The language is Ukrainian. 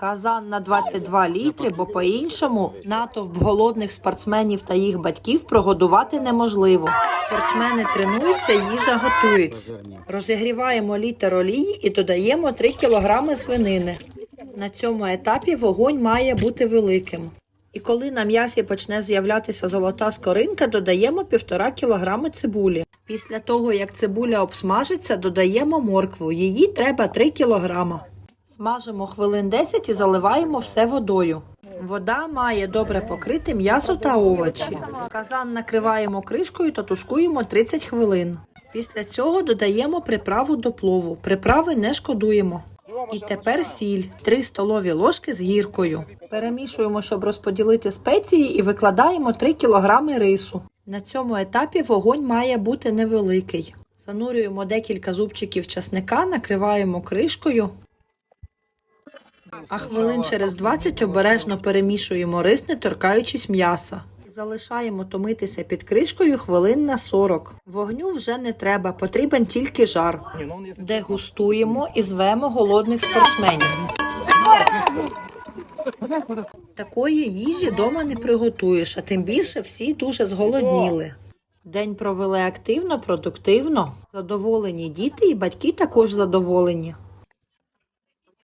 Казан на 22 літри, бо по-іншому натовп голодних спортсменів та їх батьків прогодувати неможливо. Спортсмени тренуються, їжа готується. Розігріваємо літр олії і додаємо 3 кг свинини. На цьому етапі вогонь має бути великим. І коли на м'ясі почне з'являтися золота скоринка, додаємо 1,5 кг цибулі. Після того, як цибуля обсмажиться, додаємо моркву. Її треба 3 кг. Смажимо хвилин 10 і заливаємо все водою. Вода має добре покрити м'ясо та овочі. Казан накриваємо кришкою та тушкуємо 30 хвилин. Після цього додаємо приправу до плову. Приправи не шкодуємо. І тепер сіль 3 столові ложки з гіркою. Перемішуємо, щоб розподілити спеції, і викладаємо 3 кг рису. На цьому етапі вогонь має бути невеликий. Занурюємо декілька зубчиків часника, накриваємо кришкою. А хвилин через 20 обережно перемішуємо рис, не торкаючись м'яса. Залишаємо томитися під кришкою хвилин на 40. Вогню вже не треба, потрібен тільки жар. Дегустуємо і звемо голодних спортсменів. Такої їжі дома не приготуєш, а тим більше всі дуже зголодніли. День провели активно, продуктивно. Задоволені діти і батьки також задоволені.